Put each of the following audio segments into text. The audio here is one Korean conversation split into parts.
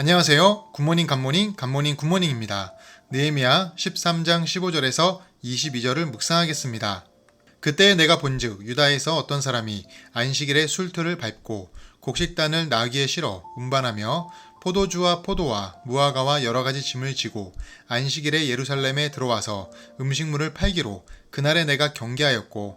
안녕하세요. 굿모닝 갓모닝 갓모닝 굿모닝입니다. 느헤미야 13장 15절에서 22절을 묵상하겠습니다. 그때 내가 본즉 유다에서 어떤 사람이 안식일에 술틀을 밟고 곡식단을 나귀에 실어 운반하며 포도주와 포도와 무화과와 여러 가지 짐을 지고 안식일에 예루살렘에 들어와서 음식물을 팔기로 그날에 내가 경계하였고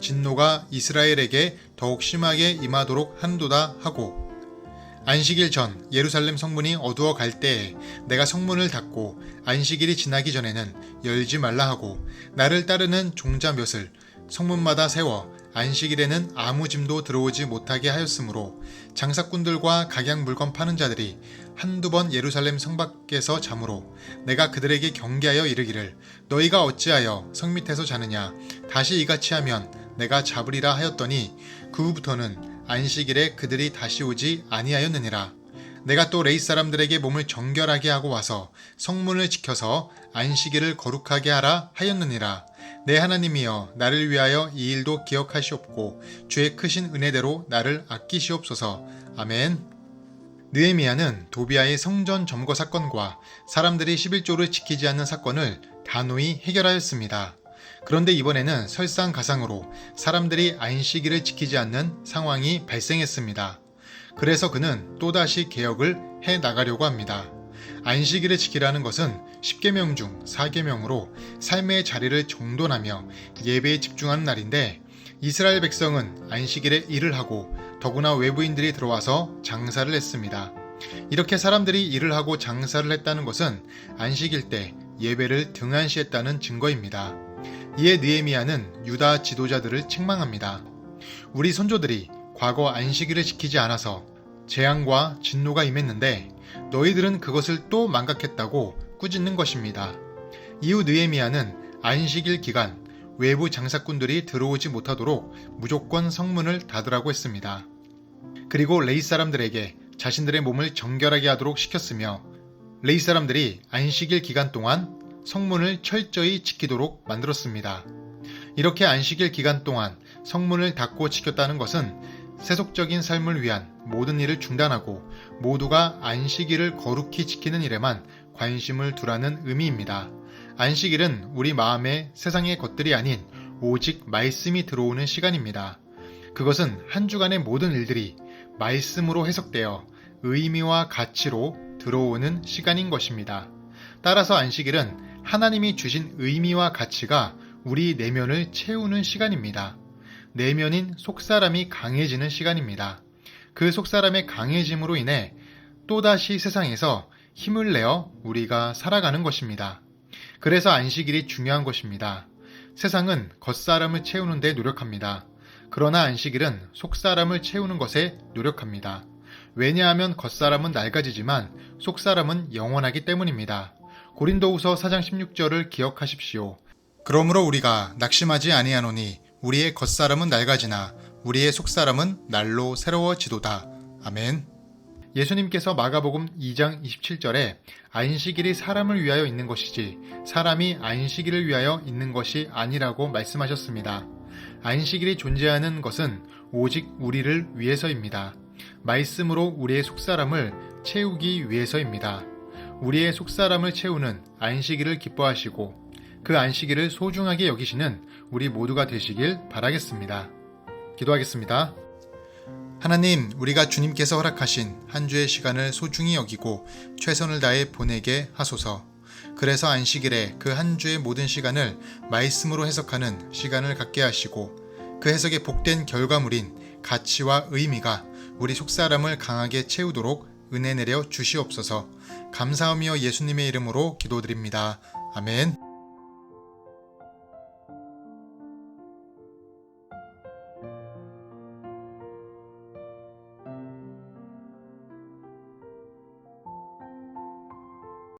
진노가 이스라엘에게 더욱 심하게 임하도록 한도다 하고 안식일 전 예루살렘 성문이 어두워 갈 때에 내가 성문을 닫고 안식일이 지나기 전에는 열지 말라 하고 나를 따르는 종자 몇을 성문마다 세워 안식일에는 아무 짐도 들어오지 못하게 하였으므로 장사꾼들과 각양 물건 파는 자들이 한두 번 예루살렘 성 밖에서 자므로 내가 그들에게 경계하여 이르기를 너희가 어찌하여 성 밑에서 자느냐? 다시 이같이 하면 내가 잡으리라 하였더니 그 후부터는 안식일에 그들이 다시 오지 아니하였느니라. 내가 또 레이 사람들에게 몸을 정결하게 하고 와서 성문을 지켜서 안식일을 거룩하게 하라 하였느니라. 내 하나님이여 나를 위하여 이 일도 기억하시옵고 주의 크신 은혜대로 나를 아끼시옵소서. 아멘. 느헤미야는 도비아의 성전 점거 사건과 사람들이 11조를 지키지 않는 사건을 단호히 해결하였습니다. 그런데 이번에는 설상가상으로 사람들이 안식일을 지키지 않는 상황이 발생했습니다. 그래서 그는 또다시 개혁을 해 나가려고 합니다. 안식일을 지키라는 것은 10계명 중 4계명으로 삶의 자리를 정돈하며 예배에 집중하는 날인데 이스라엘 백성은 안식일에 일을 하고 더구나 외부인들이 들어와서 장사를 했습니다. 이렇게 사람들이 일을 하고 장사를 했다는 것은 안식일 때 예배를 등한시했다는 증거입니다. 이에 느헤미야는 유다 지도자들을 책망합니다. 우리 선조들이 과거 안식일을 지키지 않아서 재앙과 진노가 임했는데 너희들은 그것을 또 망각했다고 꾸짖는 것입니다. 이후 느헤미야는 안식일 기간 외부 장사꾼들이 들어오지 못하도록 무조건 성문을 닫으라고 했습니다. 그리고 레이 사람들에게 자신들의 몸을 정결하게 하도록 시켰으며 레이 사람들이 안식일 기간 동안 성문을 철저히 지키도록 만들었습니다. 이렇게 안식일 기간 동안 성문을 닫고 지켰다는 것은 세속적인 삶을 위한 모든 일을 중단하고 모두가 안식일을 거룩히 지키는 일에만 관심을 두라는 의미입니다. 안식일은 우리 마음에 세상의 것들이 아닌 오직 말씀이 들어오는 시간입니다. 그것은 한 주간의 모든 일들이 말씀으로 해석되어 의미와 가치로 들어오는 시간인 것입니다. 따라서 안식일은 하나님이 주신 의미와 가치가 우리 내면을 채우는 시간입니다. 내면인 속사람이 강해지는 시간입니다. 그 속사람의 강해짐으로 인해 또다시 세상에서 힘을 내어 우리가 살아가는 것입니다. 그래서 안식일이 중요한 것입니다. 세상은 겉사람을 채우는 데 노력합니다. 그러나 안식일은 속사람을 채우는 것에 노력합니다. 왜냐하면 겉사람은 낡아지지만 속사람은 영원하기 때문입니다. 고린도후서 4장 16절을 기억하십시오. 그러므로 우리가 낙심하지 아니하노니 우리의 겉사람은 낡아지나 우리의 속사람은 날로 새로워지도다. 아멘. 예수님께서 마가복음 2장 27절에 안식일이 사람을 위하여 있는 것이지 사람이 안식일을 위하여 있는 것이 아니라고 말씀하셨습니다. 안식일이 존재하는 것은 오직 우리를 위해서입니다. 말씀으로 우리의 속사람을 채우기 위해서입니다. 우리의 속사람을 채우는 안식일을 기뻐하시고 그 안식일을 소중하게 여기시는 우리 모두가 되시길 바라겠습니다. 기도하겠습니다. 하나님, 우리가 주님께서 허락하신 한 주의 시간을 소중히 여기고 최선을 다해 보내게 하소서. 그래서 안식일에 그 한 주의 모든 시간을 말씀으로 해석하는 시간을 갖게 하시고 그 해석의 복된 결과물인 가치와 의미가 우리 속사람을 강하게 채우도록 은혜 내려 주시옵소서. 감사하며 예수님의 이름으로 기도드립니다. 아멘.